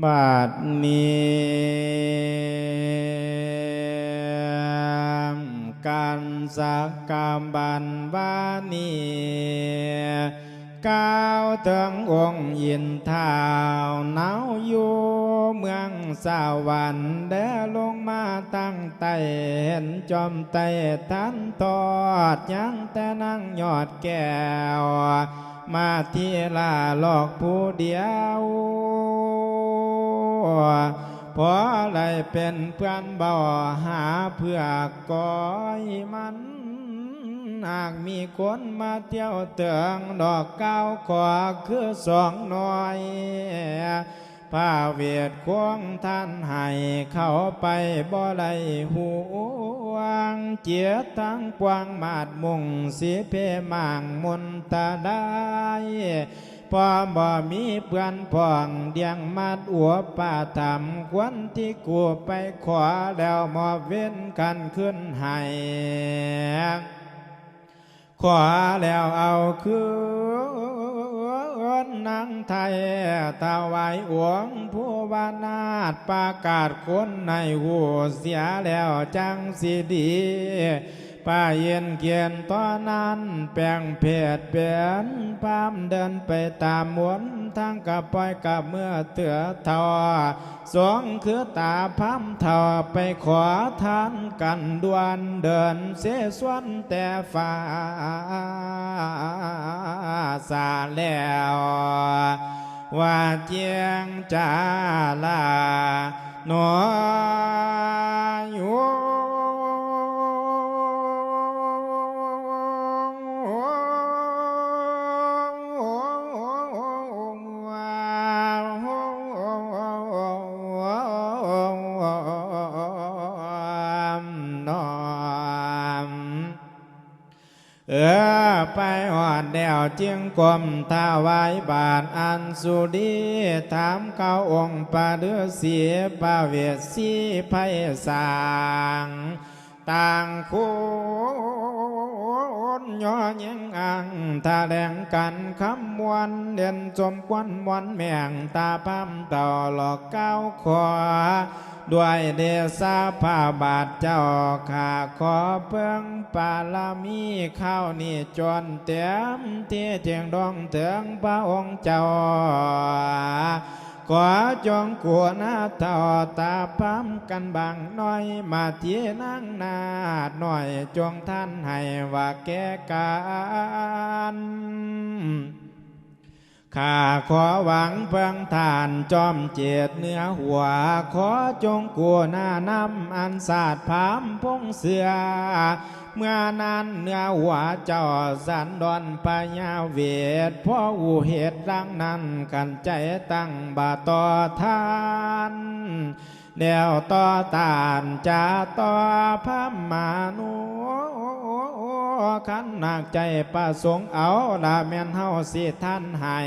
บาดนี้การสักกรรมบันบานีก้าวถึงองค์ยินเท้าหนาวอยู่เมืองสวรรค์เดลงมาตั้งไตเห็นจอมไตทันทอดยังแต่นั่งยอดแก้ว มาที่ลาหลอกผู้เดียว พอะไรเป็นเพื่อนบ่หาเพื่อก้อยมันหากมีคนมาเที่ยวเตืองดอกก้าวขอคือสองหน่อยผ้าเวทควงท่านให้เข้าไปบ่ไลห่วงเจียทั้งกวางมาดมุงสีเพมางมนตาได้ พอบ่มีเพื่อนพ่องเดียงมัดอัวป่าทำควันที่กูไปขวาแล้วมอเว้นกันขึ้นให้ขวาแล้วเอาคืนนางไทยถวายอวงผู้วานาถประกาศคนในหูเสียแล้วจังสิดี ป้าเย็นเกียนตอนนั้นแปลงเพศเปลี่ยนพามเดินไปตามหวนทางกับปล่อยกับเมื่อเถือทอสองคือตาพัมทอไปขอทานกันดวนเดินเสสวนแต่ฟ้าสาแล้วว่าเจียงจาลาหนอ เออไปหอดแดวเจียงกลมถวายบาทอันสุดีถามเขาองค์ปาเดือเสียปาเวสีไพสางต่างคนย่อยิงอังตาแดงกันคำมวนเด่นจมควันมวนแมงตาพัมต่อหลอกเก้าขวา ด้วยเดชาพาบาทเจ้าข้าขอเพิ่งปาลามีข้าวนี่จนเต็มที่เจียงดองเถืองพระองค์เจ้าขอจงกวนาต่อตาพัมกันบางน่อยมาเทียนั่งนาดหน่อยจงท่านให้ว่าแก่กัน ข้าขอหวังเพิ่งทานจอมเจตเนื้อหัว ขอจงกลัวหน้านำอันศาสตร์พามพงเสือ เมื่อนั้นเนื้อหัวเจ้าสันดอนปญาเวทพ่ออูเหตุดังนั้นกันใจตั้งบาต่อทานเดียวต่อตานจะต่อพระมานุ ขันหนักใจประสงค์เอาละแม่นเฮาสิท่านให้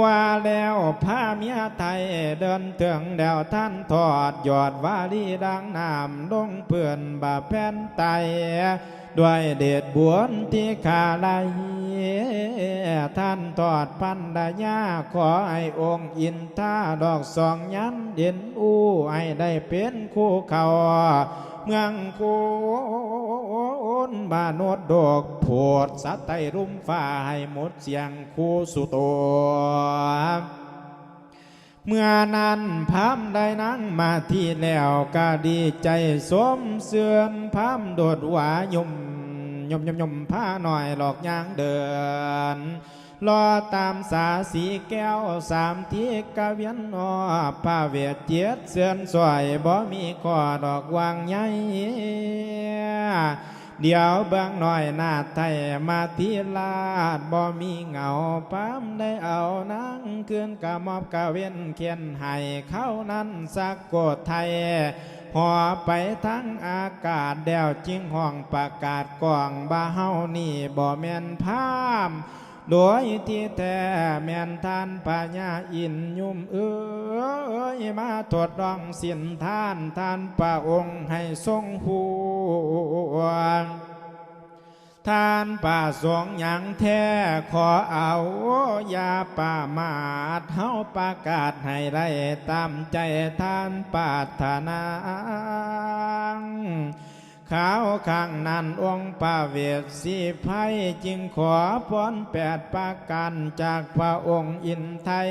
ว่าแล้วพาเมียไทยเดินถึงแล้วท่านทอดยอดวาลีดังน้ำลงเพื่อนบาแผ่นไตด้วยเดชบวนที่ขาไลท่านทอดพันดายาขอให้องค์อินท่าดอกสองยันเด่นอู้ให้ได้เป็นคู่เขา เมืองโคนบานดดอกโพดสัตไตรุ่มฟ้าให้หมดเสียงคู่สุโตเมื่อนั้นพามได้นั่งมาที่แล้วก็ดีใจสมเสื่อนพามโดดหวายมยมยมยมผ้าหน่อยหลอกยางเดิน รอตามสาสีแก้วสามทีกะเวียนนอผ้าเวียดเจียดเสือนสวยบ่มีข้อดอกวางใหญ่เดี๋ยวเบื้องหน่อยนาไทยมาที่ลาดบ่มีเงาปั๊มได้เอานังคืนกะมอบกะเว้นเขียนให้เข้านั้นสักกดไทยหอไปทั้งอากาศเดวจิงห้องประกาศกล่องบ้าเฮานี่บ่แม่นพาม โดยที่แท้แม่นท่านปัญญาอินยุ่มเอ้ยมาทดลองสินท่านท่านพระองค์ให้ทรงห่วงท่านป่าสงฆ์หยังแท้ขอเอาอยาป่ามาดเฮาประกาศให้ได้ตามใจท่านปาถนา ขาวข้างนั้นองค์ปาเวทสีไพยจึงขอพรแปดประการจากพระองค์อินไทย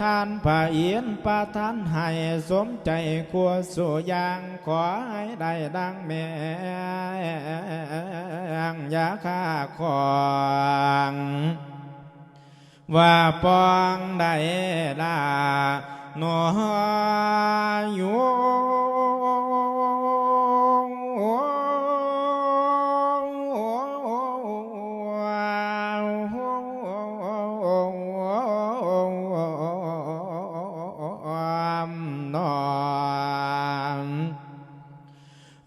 ท่านพระเอียนประทานให้สมใจขัวสู่ยางขอให้ได้ดังแม่งยาค่าของว่าปองได้ลาหนอ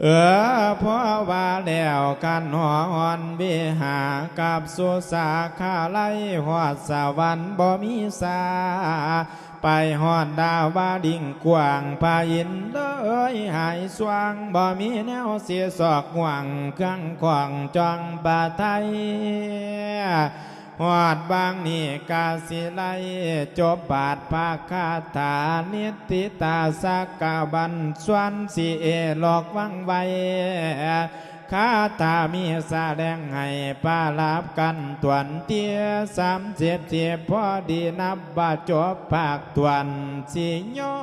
เออพราะว่าแล้วกันหอนวิหากับสุสาขาไลหอดสวรรค์บ่มีสา ไปหอดดาวบาดิ่งกว้างพายินเลยหายสว่างบ่มีแนวเสียสอกห่วงเครื่องขวางจองบาไทย หอดบางนี่กาสิไลจบบาทภาคาถานิติตาสักกาบันสวนสีเอหลอกวังไวคาตามีสาแดงให้ป้าลาบกันตวนเตียสามเจ็ดเจ็บพอดีนับบาจบภาคตวนสิย่อ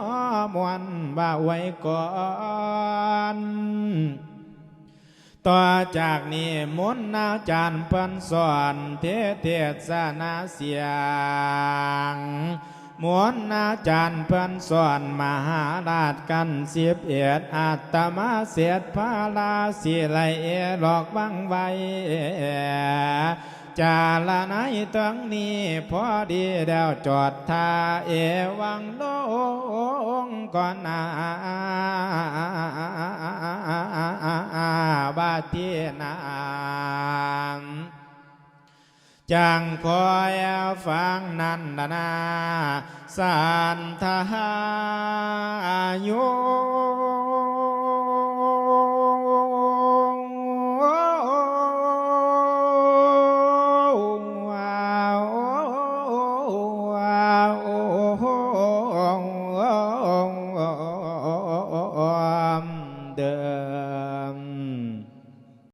มวนบ่าไว้ก่อน ต่อจากนี้มนต์นาจารย์เพิ่นสอนเทเทศนาเสียงมนต์อาจารย์เพิ่นสอนมหาราชกันสิบเอ็ดอาตมาเสียดพาลาสิไลเอหลอกบังไว้ จาละไหนตั้งนี้พอดีแล้วจอดทาเอวังโลงก่อนนาบาทีนามจังคอยฟังนันดนาสันทายุ